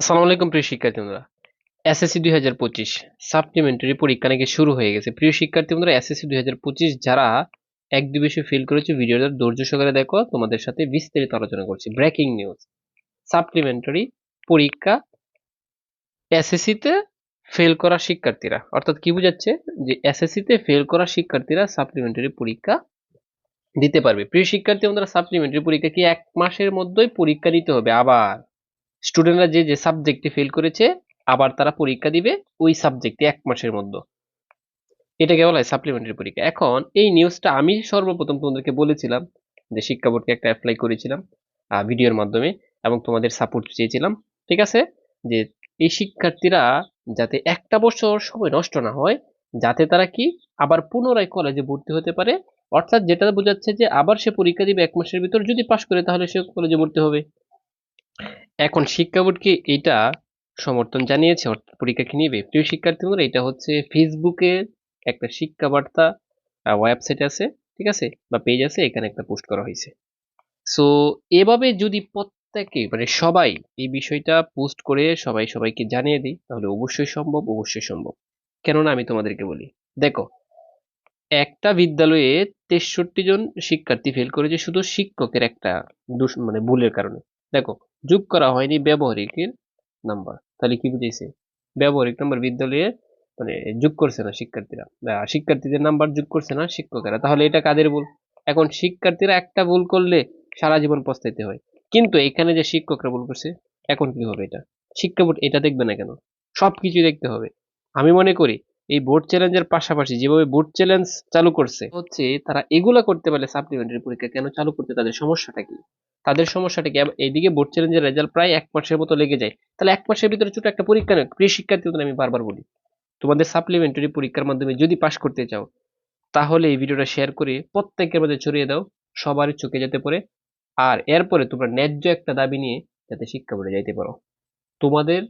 আসসালামু আলাইকুম, প্রিয় শিক্ষার্থী বন্ধুরা এসএসসি দুই হাজার পঁচিশ সাপ্লিমেন্টারি পরীক্ষা নাকি শুরু হয়ে গেছে। প্রিয় শিক্ষার্থী বন্ধুরা এসএসসি দুই হাজার পঁচিশ যারা এক দুই বিষয়ে ফেল করেছে, ভিডিওটা ধৈর্য সহকারে দেখো, তোমাদের সাথে বিস্তারিত আলোচনা করছি। ব্রেকিং নিউজ সাপ্লিমেন্টারি পরীক্ষা এসএসসিতে ফেল করা শিক্ষার্থীরা। অর্থাৎ কি বোঝাচ্ছে? যে এসএসসিতে ফেল করা শিক্ষার্থীরা সাপ্লিমেন্টারি পরীক্ষা দিতে পারবে। প্রিয় শিক্ষার্থী বন্ধুরা সাপ্লিমেন্টারি পরীক্ষা কি এক মাসের মধ্যেই পরীক্ষা দিতে হবে? আবার স্টুডেন্টরা যে যে সাবজেক্টে ফেল করেছে, আবার তারা পরীক্ষা দিবে ওই সাবজেক্টে এক মাসের মধ্যে। এটাকে বলা হয় সাপ্লিমেন্টারি পরীক্ষা। এখন এই নিউজটা আমি সর্বপ্রথম তোমাদেরকে বলেছিলাম যে, শিক্ষা বোর্ডকে একটা অ্যাপ্লাই করেছিলাম ভিডিওর মাধ্যমে এবং তোমাদের সাপোর্ট চেয়েছিলাম, ঠিক আছে? যে, এই শিক্ষার্থীরা যাতে একটা বছর সময় নষ্ট না হয়, যাতে তারা কি আবার পুনরায় কলেজে ভর্তি হতে পারে, অর্থাৎ যেটা বোঝাচ্ছে যে, আবার সে পরীক্ষা দিবে এক মাসের ভিতর, যদি পাশ করে তাহলে সে কলেজে ভর্তি হবে। এখন শিক্ষা বোর্ড কি এটা সমর্থন জানিয়েছে? অর্থাৎ পরীক্ষা কি নিবে? প্রিয় শিক্ষার্থী বন্ধুরা এটা হচ্ছে ফেসবুকের একটা শিক্ষা বার্তা ওয়েবসাইট আছে, ঠিক আছে? বা পেজ আছে, এখানে একটা পোস্ট করা হয়েছে। সো এভাবে যদি প্রত্যেকে মানে সবাই এই বিষয়টা পোস্ট করে সবাই সবাইকে জানিয়ে দিই, তাহলে অবশ্যই সম্ভব অবশ্যই সম্ভব। কেননা আমি তোমাদেরকে বলি, দেখো, একটা বিদ্যালয়ে তেষট্টি জন শিক্ষার্থী ফেল করেছে শুধু শিক্ষকের একটা মানে ভুলের কারণে। দেখো, যোগ করা হয়নি ব্যবহারিকের নাম্বার তাহলে কি বুঝেছে ব্যবহারিক নাম্বার বিদ্যালয়ে মানে যোগ করছে না শিক্ষার্থীরা। শিক্ষার্থীদের নাম্বার যোগ করছে না শিক্ষকেরা। তাহলে এটা কাদের ভুল? এখন শিক্ষার্থীরা একটা ভুল করলে সারা জীবন পস্তাইতে হয়। কিন্তু এখানে যে শিক্ষকরা ভুল করছে, এখন কি হবে এটা? শিক্ষা বোর্ড এটা দেখবে না কেন? সবকিছু দেখতে হবে। আমি মনে করি, এই বোর্ড চ্যালেঞ্জের পাশাপাশি যেভাবে বোর্ড চ্যালেঞ্জ চালু করছে, হচ্ছে তারা এগুলা করতে পারলে সাপ্লিমেন্টারি পরীক্ষা কেন চালু করতে? তাদের সমস্যাটা কি? তাদের সমস্যাটা কি? এদিকে বোর্ড চ্যালেঞ্জের রেজাল্ট প্রায় এক মাসের মতো লেগে যায়। তাহলে এক মাসের ভিতরে ছোট একটা পরীক্ষা নেই প্রিয় শিক্ষার্থী আমি বারবার বলি, তোমাদের সাপ্লিমেন্টারি পরীক্ষার মাধ্যমে যদি পাশ করতে চাও, তাহলে এই ভিডিওটা শেয়ার করে প্রত্যেকের মধ্যে ছড়িয়ে দাও, সবারই চোখে যেতে পারে আর এরপরে তোমরা ন্যায্য একটা দাবি নিয়ে যাতে শিক্ষা বোর্ডে যাইতে পারো। তোমাদের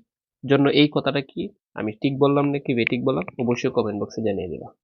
জন্য এই কথাটা কি? আমি ঠিক বললাম নাকি বেঠিক বললাম? অবশ্যই কমেন্ট বক্সে জানিয়ে দেবা।